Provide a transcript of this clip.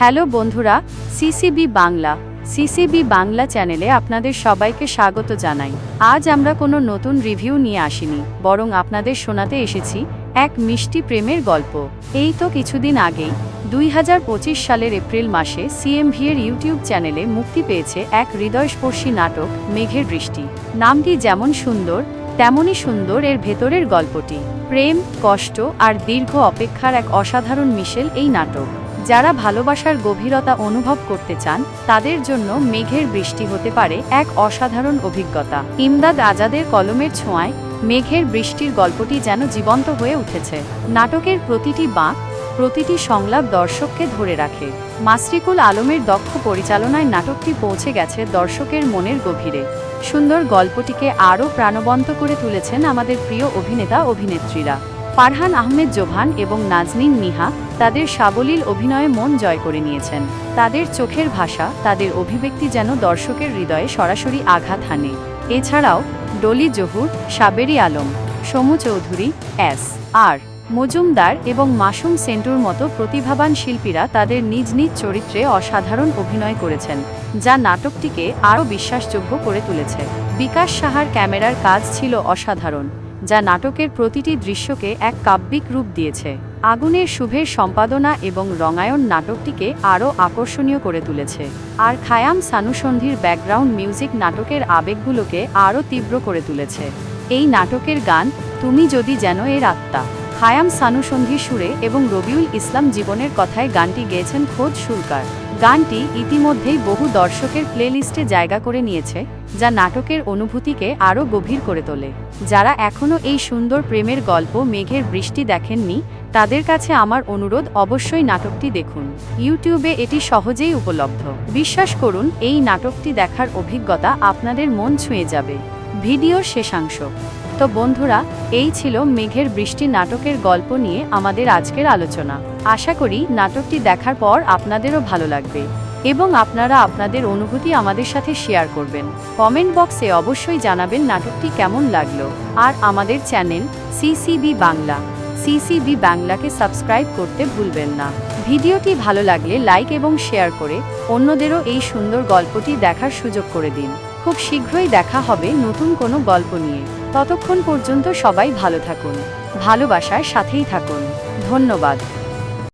Hello বন্ধুরা, CCB Bangla. CCB Bangla চ্যানেলে আপনাদের সবাইকে স্বাগত জানাই। আজ আমরা কোনো নতুন রিভিউ নিয়ে আসিনি, বরং আপনাদের শোনাতে এসেছি এক মিষ্টি প্রেমের গল্প। এই তো কিছুদিন আগেই দুই হাজার পঁচিশ সালের এপ্রিল মাসে সিএমভি এর ইউটিউব চ্যানেলে মুক্তি পেয়েছে এক হৃদয়স্পর্শী নাটক, মেঘের বৃষ্টি নামটি যেমন সুন্দর, তেমনই সুন্দর এর ভেতরের গল্পটি। প্রেম, কষ্ট আর দীর্ঘ অপেক্ষার এক অসাধারণ মিশেল এই নাটক। যারা ভালোবাসার গভীরতা অনুভব করতে চান, তাদের জন্য মেঘের বৃষ্টি হতে পারে এক অসাধারণ অভিজ্ঞতা। ইমদাদ আজাদের কলমের ছোঁয়ায় মেঘের বৃষ্টির গল্পটি যেন জীবন্ত হয়ে উঠেছে। নাটকের প্রতিটি বাঁক, প্রতিটি সংলাপ দর্শককে ধরে রাখে। মাসরিকুল আলমের দক্ষ পরিচালনায় নাটকটি পৌঁছে গেছে দর্শকের মনের গভীরে। সুন্দর গল্পটিকে আরও প্রাণবন্ত করে তুলেছেন আমাদের প্রিয় অভিনেতা অভিনেত্রীরা ফারহান আহমেদ জোভান এবং নাজনীন নিহা তাদের সাবলীল অভিনয়ে মন জয় করে নিয়েছেন। তাদের চোখের ভাষা, তাদের অভিব্যক্তি যেন দর্শকের হৃদয়ে সরাসরি আঘাত হানে। এছাড়াও, ডলি জহুর, সাবেরি আলম, সমু চৌধুরী, এস, আর, মজুমদার এবং মাসুম সেন্টুর মতো প্রতিভাবান শিল্পীরা তাদের নিজ নিজ চরিত্রে অসাধারণ অভিনয় করেছেন, যা নাটকটিকে আরও বিশ্বাসযোগ্য করে তুলেছে। বিকাশ সাহার ক্যামেরার কাজ ছিল অসাধারণ। যা নাটকের প্রতিটি দৃশ্যকে এক কাব্যিক রূপ দিয়েছে। আগুনের শুভের সম্পাদনা এবং রঙায়ন নাটকটিকে আরও আকর্ষণীয় করে তুলেছে। আর খায়াম সানুসন্ধির ব্যাকগ্রাউন্ড মিউজিক নাটকের আবেগগুলোকে আরও তীব্র করে তুলেছে। এই নাটকের গান, তুমি যদি যেন এর আত্মা খায়াম সানুসন্ধি সুরে এবং রবিউল ইসলাম জীবনের কথায় গানটি গেয়েছেন খোদ সুরকার গানটি ইতিমধ্যেই বহু দর্শকের প্লেলিস্টে জায়গা করে নিয়েছে, যা নাটকের অনুভূতিকে আরও গভীর করে তোলে। যারা এখনও এই সুন্দর প্রেমের গল্প মেঘের বৃষ্টি দেখেননি, তাদের কাছে আমার অনুরোধ অবশ্যই নাটকটি দেখুন। ইউটিউবে এটি সহজেই উপলব্ধ। বিশ্বাস করুন, এই নাটকটি দেখার অভিজ্ঞতা আপনাদের মন ছুঁয়ে যাবে। ভিডিওর শেষাংশ। তো বন্ধুরা, এই ছিল মেঘের বৃষ্টি নাটকের গল্প নিয়ে আমাদের আজকের আলোচনা। আশা করি নাটকটি দেখার পর আপনাদেরও ভালো লাগবে। এবং আপনারা আপনাদের অনুভূতি আমাদের সাথে শেয়ার করবেন। কমেন্ট বক্সে অবশ্যই জানাবেন নাটকটি কেমন লাগল। আর আমাদের চ্যানেল সিসিবি বাংলা। সিসিবি বাংলাকে সাবস্ক্রাইব করতে ভুলবেন না। ভিডিওটি ভালো লাগলে লাইক এবং শেয়ার করে অন্যদেরও এই সুন্দর গল্পটি দেখার সুযোগ করে দিন। খুব শীঘ্রই দেখা হবে নতুন কোনো গল্প নিয়ে। ততক্ষণ পর্যন্ত সবাই ভালো থাকুন। ভালোবাসার সাথেই থাকুন। ধন্যবাদ।